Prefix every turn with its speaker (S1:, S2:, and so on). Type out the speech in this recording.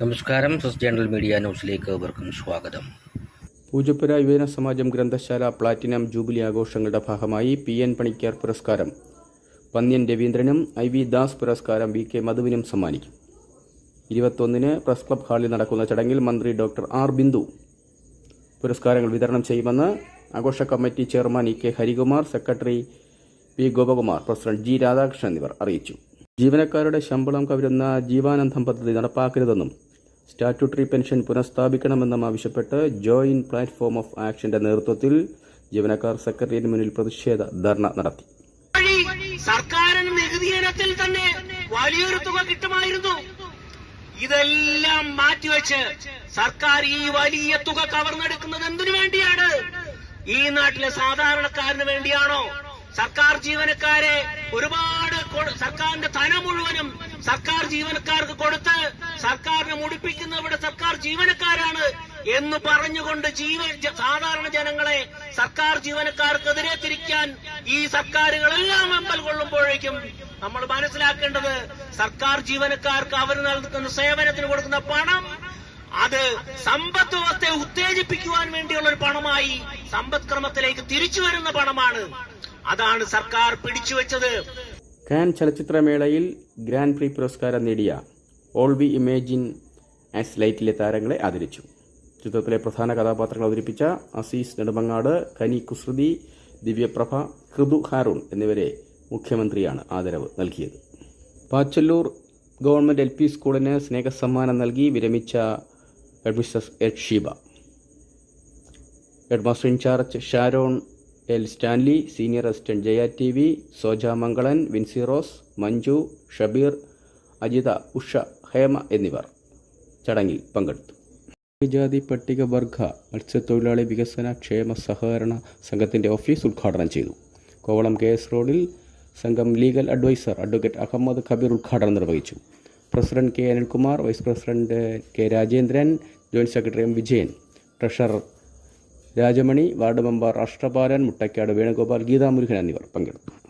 S1: നമസ്കാരം സസ് journal media ന്യൂസിലേക്ക് ഏവർക്കും സ്വാഗതം.
S2: പൂജപ്പുര യുവജന സമാജം ഗ്രന്ഥശാല പ്ലാറ്റിനം ജൂബിലി ആഘോഷങ്ങളുടെ ഭാഗമായി പി എൻ പണിക്കർ പുരസ്കാരം. പന്ന്യൻ രവീന്ദ്രനും ഐ വി ദാസ് പുരസ്കാരം വി കെ മധുവിനും സമ്മാനിക്കും. ഇരുപത്തൊന്നിന് പ്രസ് ക്ലബ് ഹാളിൽ നടക്കുന്ന ചടങ്ങിൽ മന്ത്രി ഡോക്ടർ ആർ ബിന്ദു പുരസ്കാരങ്ങൾ വിതരണം ചെയ്യുമെന്ന് ആഘോഷ committee chairman E K Harikumar secretary P Gopakumar president G Radhakrishnan എന്നിവർ അറിയിച്ചു. ജീവനക്കാരുടെ ശമ്പളം കവരുന്ന ജീവാനന്ദം പദ്ധതി നടപ്പാക്കരുതെന്നും സ്റ്റാറ്റ്യൂട്ടറി പെൻഷൻ പുനഃസ്ഥാപിക്കണമെന്നും ആവശ്യപ്പെട്ട് ജോയിൻ പ്ലാറ്റ്ഫോം ഓഫ് ആക്ഷന്റെ നേതൃത്വത്തിൽ ജീവനക്കാർ സെക്രട്ടേറിയറ്റിന് മുന്നിൽ പ്രതിഷേധ ധർണ നടത്തി.
S3: സർക്കാരിന് തന്നെ വലിയൊരു തുക കിട്ടുമായിരുന്നു. ഇതെല്ലാം മാറ്റിവെച്ച് സർക്കാർ ഈ വലിയ തുക കവർന്നെടുക്കുന്നത് എന്തിനു വേണ്ടിയാണ്? ഈ നാട്ടിലെ സാധാരണക്കാരന് വേണ്ടിയാണോ? സർക്കാർ ജീവനക്കാരെ ഒരുപാട് സർക്കാരിന്റെ ധനം മുഴുവനും സർക്കാർ ജീവനക്കാർക്ക് കൊടുത്ത് സർക്കാരിനെ മുടിപ്പിക്കുന്ന ഇവിടെ സർക്കാർ ജീവനക്കാരാണ് എന്ന് പറഞ്ഞുകൊണ്ട് ജീവ സാധാരണ ജനങ്ങളെ സർക്കാർ ജീവനക്കാർക്കെതിരെ തിരിക്കാൻ ഈ സർക്കാരുകളെല്ലാം അമ്പൽ കൊള്ളുമ്പോഴേക്കും നമ്മൾ മനസ്സിലാക്കേണ്ടത് സർക്കാർ ജീവനക്കാർക്ക് അവർ നൽകുന്ന സേവനത്തിന് കൊടുക്കുന്ന പണം അത് സമ്പദ് വ്യവസ്ഥയെ ഉത്തേജിപ്പിക്കുവാൻ വേണ്ടിയുള്ള ഒരു പണമായി സമ്പദ് ക്രമത്തിലേക്ക് തിരിച്ചു വരുന്ന പണമാണ്. അതാണ് സർക്കാർ പിടിച്ചുവെച്ചത്.
S2: കാൻ ചലച്ചിത്രമേളയിൽ ഗ്രാൻഡ് പ്രീ പുരസ്കാരം നേടിയ ഓൾ വി ഇമേജിൻ ആസ് ലൈറ്റിലെ താരങ്ങളെ ആദരിച്ചു. ചിത്രത്തിലെ പ്രധാന കഥാപാത്രങ്ങൾ അവതരിപ്പിച്ച അസീസ് നെടുമങ്ങാട് കനി കുസൃതി ദിവ്യപ്രഭ ഹൃദു ഹാറൂൺ എന്നിവരെ മുഖ്യമന്ത്രിയാണ് ആദരവ് നൽകിയത്. പാച്ചല്ലൂർ ഗവൺമെന്റ് എൽ പി സ്കൂളിന് സ്നേഹസമ്മാനം നൽകി വിരമിച്ച headmistress Ed Sheeba headmaster in charge Sharon L Stanley senior assistant Jaya T V Soja Mangalan Vincy Rose Manju Shabeer Ajitha Usha Hema എന്നിവർ ചടങ്ങിൽ പങ്കെടുത്തു. ജാതി പട്ടികവർഗ മത്സ്യത്തൊഴിലാളി വികസന ക്ഷേമ സഹകരണ സംഘത്തിന്റെ ഓഫീസ് ഉദ്ഘാടനം ചെയ്തു. കോവളം കെ എസ് റോഡിൽ സംഘം legal adviser advocate Ahammed Kabeer ഉദ്ഘാടനം നിർവഹിച്ചു. President K Anilkumar vice president K Rajendran joint secretary M Vijayan treasurer Rajamani ward member Rashtrapalan Muttakkad Venugopal Geethamurukan എന്നിവർ പങ്കെടുത്തു.